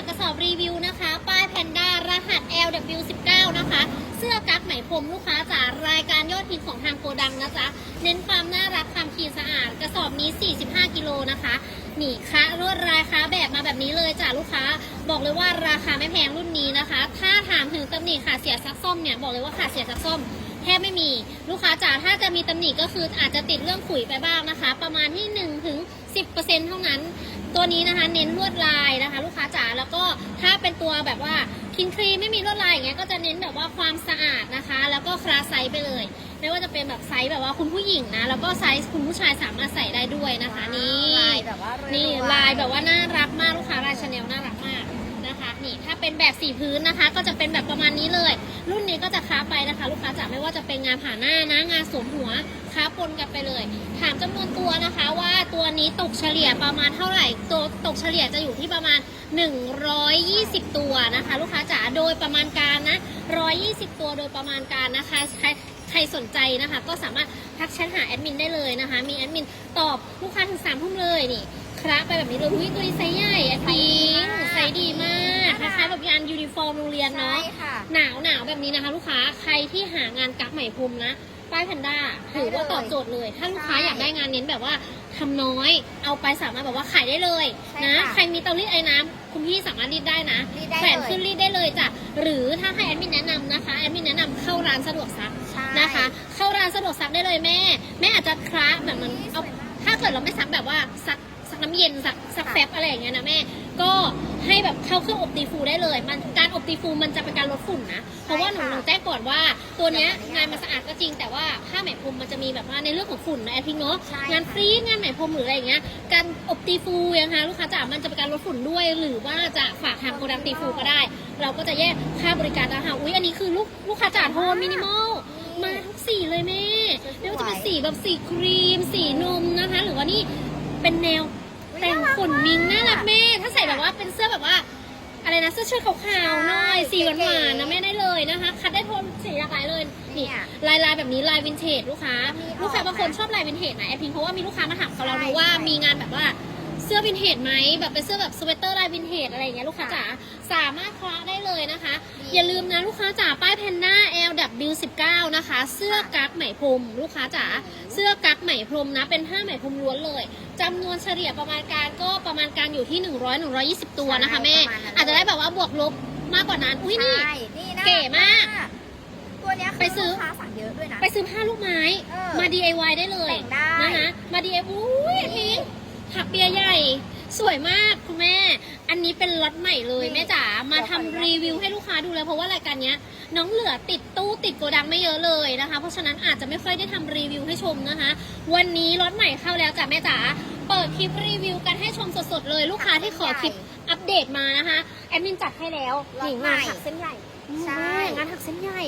ดกระสอบรีวิวนะคะ ป้ายแพนด้ารหัส LW19 นะคะ เสื้อกั๊กไหมพรมลูกค้าจ๋ารายการยอดฮิตของทางโกดังนะจ๊ะ เน้นความน่ารักความคีนสะอาด กระสอบนี้ 45 กิโลนะคะหนีคะรวดลายค้าแบบมาแบบนี้เลยจ้ะลูกค้า บอกเลยว่าราคาไม่แพงรุ่นนี้นะคะ ถ้าถามถึงตำหนิขาเสียซักซ่อมเนี่ยบอกเลยว่าขาเสียซักซ่อม แทบไม่มีลูกค้าจ๋าถ้าจะมีตำหนิก็คืออาจจะติดเรื่องขุยไปบ้างนะคะ ประมาณที่1ถึง10%เท่านั้น ตัวนี้นะคะเน้นลวดลายนะคะ ลูกค้าจ๋าแล้วก็ถ้าเป็นตัวแบบว่าคินครีมไม่มีลวดลายอย่างเงี้ยก็จะเน้นแบบว่าความสะอาดนะคะ แล้วก็คลาสไซส์ไปเลย ไม่ว่าจะเป็นแบบไซส์แบบว่าคุณผู้หญิงนะ แล้วก็ไซส์คุณผู้ชายสามารถใส่ได้ด้วยนะคะนี่ลายแบบว่านี่นี่ลายแบบว่าน่ารักมากลูกค้าลายชาแนลน่ารักมากนะคะนี่ถ้า เป็นแบบสีพื้นนะคะ ก็จะเป็นแบบประมาณนี้เลย รุ่นนี้ก็จะค้าไปนะคะ ลูกค้าจ๋าไม่ว่าจะเป็นงานผ่าหน้านะงานสวมหัวค้าปนกันไปเลย ถามจำนวนตัวนะคะว่าตัวนี้ตกเฉลี่ยประมาณเท่าไหร่ ตัวตกเฉลี่ยจะอยู่ที่ประมาณ 120 ตัวนะคะ ลูกค้าจ๋าโดยประมาณการนะ 120 ตัวโดยประมาณการนะคะใครใครสนใจนะคะ ก็สามารถทักแชทหาแอดมินได้เลยนะคะ มีแอดมินตอบลูกค้าถึงสามทุ่มเลยนี่ คระไปแบบนี้เลยอุ้ยตัวนี้ไซส์ใหญ่อะพิงไซส์ดีมากคล้ายๆแบบงานยูนิฟอร์มโรงเรียนใช่เนาะค่ะ หนาวหนาวแบบนี้นะคะ ลูกค้าใครที่หางานกักไหมพรมนะป้ายแพนด้าถือว่าตอบโจทย์เลย ถ้าลูกค้าใช่อยากได้งานเน้นแบบว่าทำน้อย เอาไปสามารถแบบว่าขายได้เลยใช่นะค่ะใครมีเตารีดไอ้น้ำคุณพี่สามารถรีดได้นะรีดได้แขวนเลยขึ้นรีดได้เลยจ้ะ หรือถ้าให้แอดมินแนะนำนะคะแอดมินแนะนำเข้าร้านสะดวกซักใช่นะคะ เข้าร้านสะดวกซักได้เลยแม่ แม่อาจจะคล้าแบบมันนี่เอาสวยมากถ้าเกิดเราไม่ซักแบบว่าซัก ซักน้ำเย็นซักซักค่ะแฟบอะไรอย่างเงี้ยนะแม่ ก็ให้แบบเข้าเครื่องอบตีฟูได้เลย มันการอบตีฟูมันจะเป็นการลดฝุ่นนะ เพราะว่าหนูใช่ค่ะหนูแจ้งก่อนว่าตัวเนี้ยเดี๋ยวขออนุญาตงานมันสะอาดก็จริงแต่ว่าผ้าไหมพรมมันจะมีแบบว่าในเรื่องของฝุ่นนะแอดพิงเนาะใช่งานฟรีงานไหมพรมหรืออะไรอย่างเงี้ยการอบตีฟูยังคะลูกค้าจ๋ามันจะเป็นการลดฝุ่นด้วย หรือว่าจะฝากทางโกดังตีฟูก็ได้ เราก็จะแยกค่าบริการนะคะอุ้ยอันนี้คือลูกลูกค้าจ๋าโทนมินิมอล มาทุกสีเลยแม่ ไม่ว่าจะเป็นสีแบบสีครีม สีนมนะคะ หรือว่านี่เป็นแนวอุ๊ย แต่งน่ารักขนมิงมากน่ารักแม่ ถ้าใส่แบบว่าเป็นเสื้อแบบว่า อะไรนะเสื้อเชิ้ตขาวๆหน่อยใช่สีหวานๆเก๋นะๆแม่ได้เลยนะคะ คัดได้โทนสีหลากหลายเลยเนี่นี่ยลายลายๆแบบนี้ลายวินเทจลูกค้า มีออกลูกค้าบางคนนะชอบลายวินเทจนะแอปพิงเพราะว่ามีลูกค้ามาถามกับเราใช่ดูว่าใช่ มีงานแบบว่าเสื้อวินเทจไหมแบบเป็นเสื้อแบบสเวตเตอร์ลายวินเทจอะไรอย่างเงี้ยลูกค้าจ๋าสามารถคว้าได้เลยนะคะ อย่าลืมนะลูกค้าจ๋าป้ายแพนด้า LW19 นะคะ เสื้อกั๊กไหมพรมลูกค้าจ๋าเสื้อกั๊กไหมพรมนะเป็นผ้าไหมพรมล้วนเลยจำนวนเฉลี่ยประมาณการก็ประมาณการอยู่ที่ 100 120 ตัวนะคะแม่ประมาณนั้นอาจจะได้แบบว่าบวกลบมากกว่านั้น อุ้ยนี่ใช่นี่นะเก๋มาก ตัวเนี้ยไปซื้อลูกค้าสั่งเยอะด้วยนะ ไปซื้อผ้าลูกไม้เออมา DIY ได้เลยแต่งได้นะคะมา DIY อุ้ยอัน นี้ถักเปียใหญ่ สวยมากคุณแม่ อันนี้เป็นล็อตใหม่เลยนี่แม่จ๋ามาเดี๋ยวขออนุทำญาตรีวิวให้ลูกค้าดูเลยเพราะว่ารายการเนี้ยน้องเหลือติดตู้ติดโกดังไม่เยอะเลยนะคะ เพราะฉะนั้นอาจจะไม่ค่อยได้ทำรีวิวให้ชมนะคะ วันนี้ล็อตใหม่เข้าแล้วจ้ะแม่จ๋าเปิดคลิปรีวิวกันให้ชมสดๆเลยลูกค้าที่ขอคลิปอัปเดตมานะคะแอดมินจัดให้แล้วล็อตนี่ใหม่งานถักเส้นใหญ่ใช่ งานถักเส้นใหญ่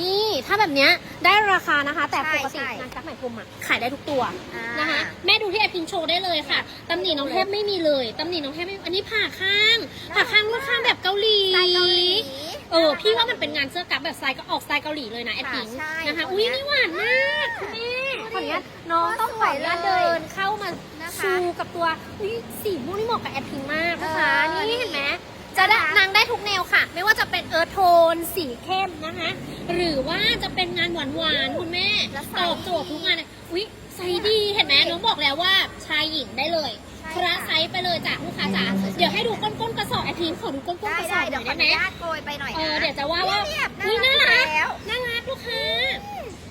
นี่ถ้าแบบเนี้ยได้ราคานะคะ แต่ใช่ปกติใช่งานซักไหมพรมอะขายได้ทุกตัวอ่า นะคะ แม่ดูที่แอดพิงโชว์ได้เลยค่ะตำหนิน้องแทบไม่มีเลยตำหนิน้องแทบไม่อันนี้ผ่าข้างผ่าข้างลวดข้างแบบเกาหลี สไตล์เกาหลี เออพี่ว่ามันเป็นงานเสื้อกั๊กแบบสไตล์ก็ออกสไตล์เกาหลีเลยนะแอดพิงใช่นะคะตัวอุ้ยเนี้ยนี่หวานมากคุณแม่ขออนุญาตน้องก็ต้องสขวอยอนุญาตเลยเดินเข้ามานะคะชูกับตัวอุ้ยสีม่วงนี่เหมาะกับแอดพิงมากนะคะเออนี่เห็นไหม จะได้นางได้ทุกแนวค่ะ ไม่ว่าจะเป็นเอิร์ธโทนสีเข้มนะคะ หรือว่าจะเป็นงานหวานหวานๆคุณแม่แล้วไซตส์อบโจทย์ทุกงานเลยอุ๊ยไซส์ดีเห็นไหมน้องบอกแล้วว่าชายหญิงได้เลยใช่คระไซส์ไปเลยจ้ะลูกค้าจ๋าสวยๆเดี๋ยวให้ดูก้นก้นๆกระสอบไอทีมขอดูก้นก้นได้กระสอได้บหเดี๋น่ยอวยขอได้อไหมนุญาตโกยไปหน่อยเอนะอเดี๋ยวจะว่าว่าเรียบๆอุ๊ยน่าน่ารัรักกแล้วน่ารักลูกค้า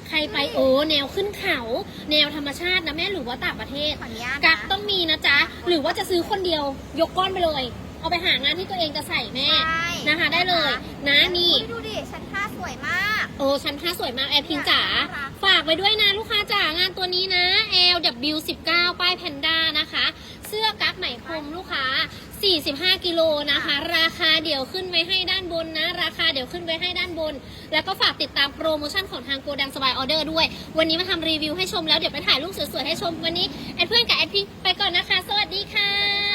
ใครไปโอ้แนวขึ้นเขา แนวธรรมชาตินะแม่หรือว่าต่างประเทศขออนุญาตกักนะต้องมีนะจ๊ะหรือว่าจะซื้อคนเดียวยกก้อนไปเลย เอาไปหางานที่ตัวเองจะใส่แม่ใช่นะคะ ได้เลยนะนี่อุ๊ยดูดิชั้นผ้าสวยมาก โอ้ชั้นผ้าสวยมากแอร์พิงจ๋าน่ารักฝากไว้ด้วยนะลูกค้าจ๋างานตัวนี้นะ LW19 ป้ายแพนด้านะคะ เสื้อกั๊กไหมพรมลูกค้า 45 กิโลนะคะ ราคาเดี๋ยวขึ้นไว้ให้ด้านบนนะ ราคาเดี๋ยวขึ้นไว้ให้ด้านบน แล้วก็ฝากติดตามโปรโมชั่นของทางโกดังสบายออเดอร์ด้วย วันนี้มาทำรีวิวให้ชมแล้วเดี๋ยวไปถ่ายรูปสวยๆให้ชมวันนี้แอดเพื่อนกับแอดพิงไปก่อนนะคะ สวัสดีค่ะ